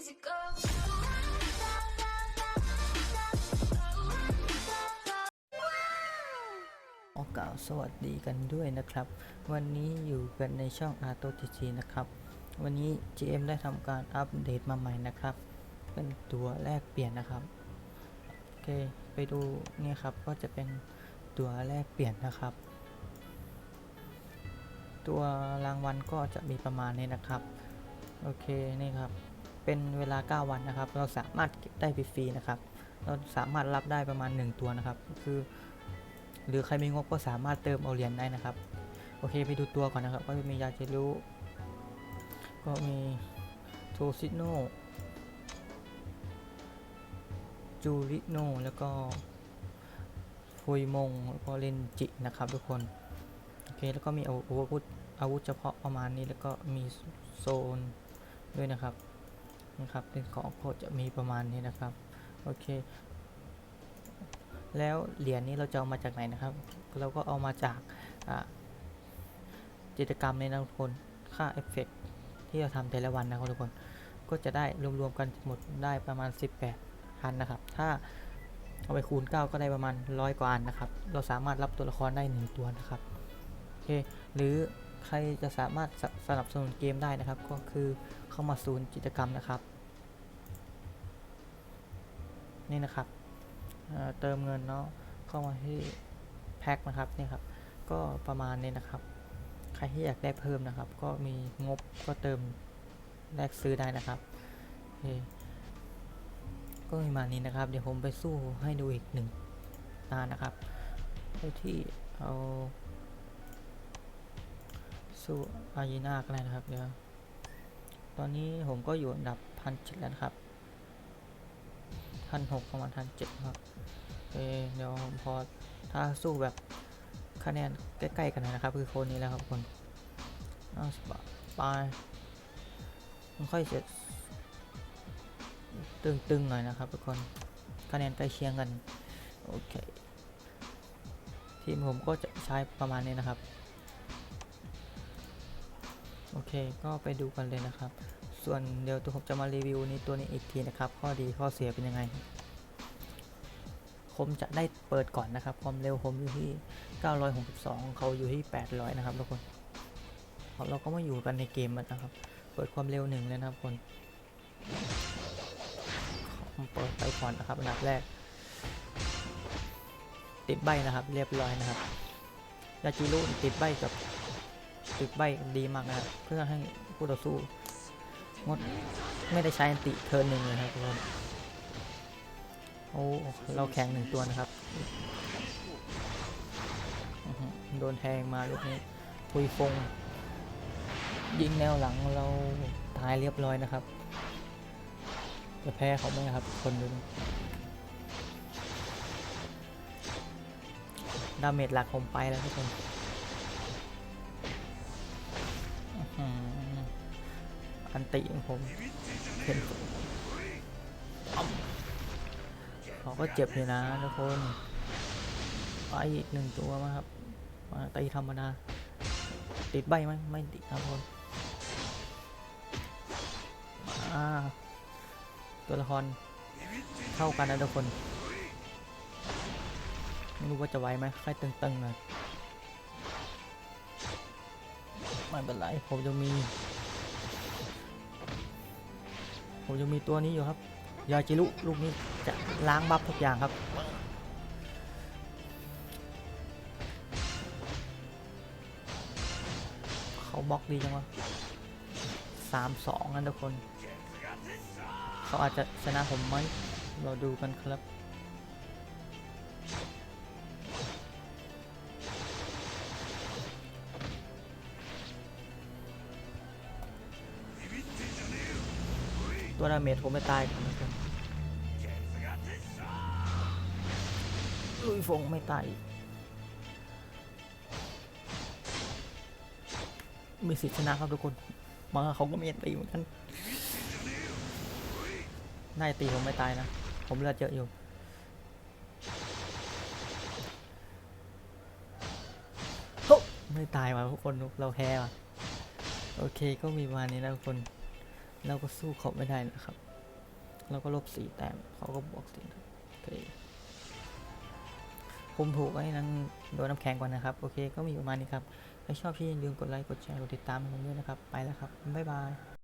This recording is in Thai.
easy go. ขอกล่าวสวัสดีกันด้วยนะครับ วันนี้อยู่กันในช่อง a r t o t g นะครับ วันนี้ GM ได้ทำการอัปเดตมาใหม่นะครับ เป็นตัวแลกเปลี่ยนนะครับ โอเค ไปดูเนี่ยครับ ก็จะเป็นตัวแลกเปลี่ยนนะครับ ตัวรางวัลก็จะมีประมาณนี้นะครับ โอเค นี่ครับ เป็นเวลา 9 วันนะครับ เราสามารถเก็บได้ฟรีๆนะครับ เราสามารถรับได้ประมาณ 1 ตัวนะครับ คือ หรือใครมีงบก็สามารถเติมเอาเหรียญได้นะครับ โอเคไปดูตัวก่อนนะครับ ก็จะมียาเจรุก็มีโทซิโนจูริโนแล้วก็ฟุยมงแล้วก็เลนจินะครับทุกคน โอเค แล้วก็มีอาวุธอาวุธเฉพาะประมาณนี้แล้วก็มีโซนด้วยนะครับ นะครับเป็นของก็จะมีประมาณนี้นะครับโอเค แล้วเหรียญนี้เราจะเอามาจากไหนนะครับ เราก็เอามาจากอ่ากิจกรรมในนะทุกคนค่าเอฟเฟกต์ที่เราทำแต่ละวันนะครับทุกคนก็จะได้รวมๆกันหมดได้ประมาณ 18อันนะครับ ถ้าเอาไปคูณ 9 ก็ได้ประมาณร้อยกว่าอันนะครับ เราสามารถรับตัวละครได้ 1 ตัวนะครับ โอเค หรือ ใครจะสามารถสสนับสนุนเกมได้นะครับ ก็คือเข้ามาศูนย์กิจกรรมนะครับ นี่นะครับเเติมเงินเนาะเข้ามาที่แพ็คนะครับนี่ครับ ก็ประมาณนี้นะครับ ใครที่อยากได้เพิ่มนะครับ ก็มีงบก็เติมแลกซื้อได้นะครับก็ประมาณนี้นะครับ เดี๋ยวผมไปสู้ให้ดูอีกหนึ่งตานะครับที่เอา สู้อายีนาก็ได้นะครับ เดี๋ยว ตอนนี้ผมก็อยู่อันดับพันเจ็ดแล้วครับพันหกประมาณพันเจ็ดครับเดี๋ยวพอถ้าสู้แบบคะแนนใกล้ๆกันนะครับ คือโคนนี้แล้วครับคนเอาสบายปมันค่อยเสร็จตึงๆหน่อยนะครับทุกคนคะแนนใกล้เคียงกัน โอเค ทีมผมก็จะใช้ประมาณนี้นะครับ โอเค ก็ไปดูกันเลยนะครับ ส่วนเดี๋ยวตัวผมจะมารีวิวนี้ตัวนี้อีกทีนะครับ ข้อดีข้อเสียเป็นยังไง ผมจะได้เปิดก่อนนะครับ ความเร็วผมอยู่ที่ 962 เขาอยู่ที่ 800 นะครับทุกคน เราก็มาอยู่กันในเกมนะครับ เปิดความเร็วหนึ่งเลยนะครับคนเปิดไปก่อนนะครับอันดับแรก ติดใบนะครับ เรียบร้อยนะครับยาจิรุติดใบกับ ติดใบดีมากนะครับเพื่อให้ผู้ต่อสู้งดไม่ได้ใช้อันติเทิร์นหนึ่งเลยครับทุกคนโอ้เราแข่งหนึ่งตัวนะครับโดนแทงมาลูกนี้ปุยฟง ยิงแนวหลังเราตายเรียบร้อยนะครับ จะแพ้เขาไหมครับ คนดูนี่ดาเมจหลักผมไปแล้วทุกคน อันติของผมเห็นเขาก็เจ็บอยู่นะทุกคนไปอีกหนึ่งตัวมาครับมาตีธรรมดา ติดใบไหมไม่ติดครับทุกคนอ่าตัวละครเท่ากันนะทุกคนไม่รู้ว่าจะไหวไหมใค่อยตึงๆหน่อยไม่เป็นไร ผมจะมี ผมยังมีตัวนี้อยู่ครับ ยาจิรุลูกนี้จะล้างบัฟทุกอย่างครับ เขาบล็อกดีจังวะสามสองนั่นทุกคน เขาอาจจะชนะผมไหม เราดูกันครับ ตัวดาเมจผมไม่ตายครับทุกคนลุยฟงไม่ตายมีสิทธิชนะครับทุกคนมาเขาก็มีตีเหมือนกันน่าจะตีผมไม่ตายนะ ผมเลือดเยอะอยู่โอ้ไม่ตายว่ะทุกคน เราแพ้ว่ะ โอเคก็มีประมาณนี้นะทุกคน เราก็สู้เขาไม่ได้นะครับ เราก็ลบสี่แต้มเขาก็บวกสี่โอเคผมถูกไว้นั่นโดนน้ำแข็งก่อนนะครับ โอเค ก็มีประมาณนี้ครับถ้าชอบที่อย่าลืมกดไลค์ กดแชร์ กดติดตามผมด้วยนะครับ ไปแล้วครับ บ๊ายบาย